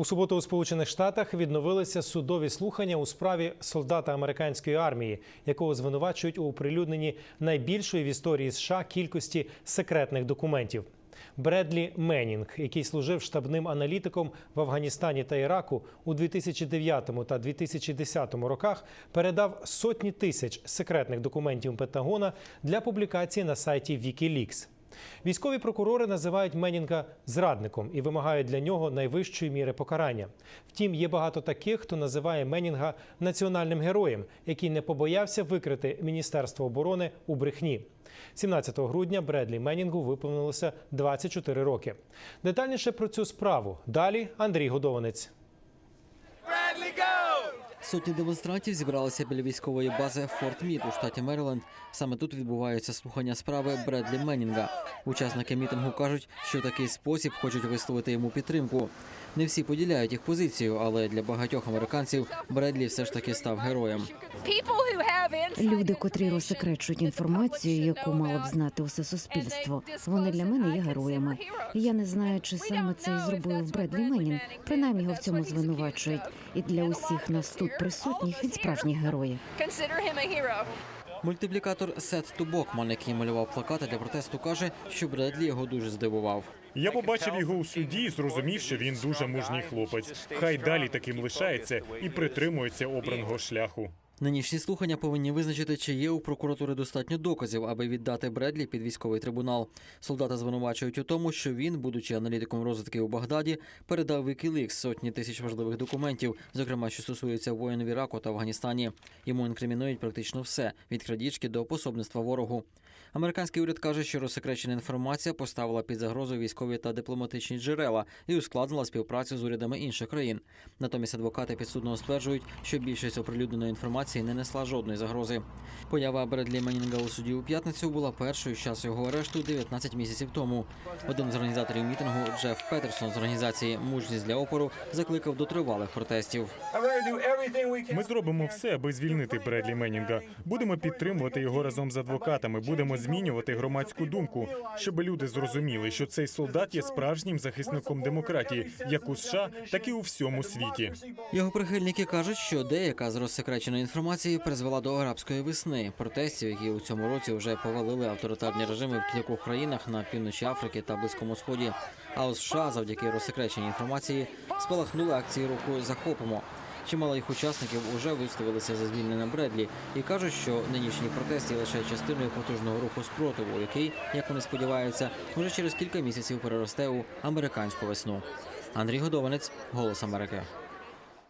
У суботу у Сполучених Штатах відновилися судові слухання у справі солдата американської армії, якого звинувачують у оприлюдненні найбільшої в історії США кількості секретних документів. Бредлі Меннінг, який служив штабним аналітиком в Афганістані та Іраку у 2009 та 2010 роках, передав сотні тисяч секретних документів Пентагона для публікації на сайті WikiLeaks. Військові прокурори називають Менінга зрадником і вимагають для нього найвищої міри покарання. Втім, є багато таких, хто називає Менінга національним героєм, який не побоявся викрити Міністерство оборони у брехні. 17 грудня Бредлі Менінгу виповнилося 24 роки. Детальніше про цю справу далі Андрій Годованець. Сотні демонстрантів зібралися біля військової бази Форт Мід у штаті Мериленд. Саме тут відбуваються слухання справи Бредлі Меннінга. Учасники мітингу кажуть, що такий спосіб хочуть висловити йому підтримку. Не всі поділяють їх позицію, але для багатьох американців Бредлі все ж таки став героєм. Люди, котрі розсекречують інформацію, яку мало б знати усе суспільство. Вони для мене є героями. Я не знаю, чи саме це і зробив Бредлі Меннін. Принаймні його в цьому звинувачують. І для усіх нас тут присутніх він справжній hero. Мультиплікатор Сет Тубокман, який малював плакати для протесту, каже, що Бредлі його дуже здивував. Я побачив його у суді і зрозумів, що він дуже мужній хлопець. Хай далі таким лишається і притримується обраного шляху. Нинішні слухання повинні визначити, чи є у прокуратури достатньо доказів, аби віддати Бредлі під військовий трибунал. Солдата звинувачують у тому, що він, будучи аналітиком розвитки у Багдаді, передав Wikileaks сотні тисяч важливих документів, зокрема, що стосується воїн в Іраку та Афганістані. Йому інкримінують практично все від крадіжки до пособництва ворогу. Американський уряд каже, що розсекречена інформація поставила під загрозу військові та дипломатичні джерела і ускладнила співпрацю з урядами інших країн. Натомість адвокати підсудного стверджують, що більшість оприлюдненої інформації не несла жодної загрози. Поява Бредлі Менінга у суді у п'ятницю була першою з часу його арешту 19 місяців тому. Один з організаторів мітингу Джеф Петерсон з організації Мужність для опору закликав до тривалих протестів. Ми зробимо все, аби звільнити Бредлі Менінга. Будемо підтримувати його разом з адвокатами. Будемо змінювати громадську думку, щоб люди зрозуміли, що цей солдат є справжнім захисником демократії, як у США, так і у всьому світі. Його прихильники кажуть, що деяка з розсекреченої інформації призвела до арабської весни, протестів, які у цьому році вже повалили авторитарні режими в кількох країнах на півночі Африки та Близькому Сході. А у США завдяки розсекреченій інформації спалахнули акції руху Захопимо. Чимало їх учасників уже виставилися за звільнення Бредлі і кажуть, що нинішні протести лише частиною потужного руху спротиву, який, як вони сподіваються, уже через кілька місяців переросте у американську весну. Андрій Годованець, Голос Америки.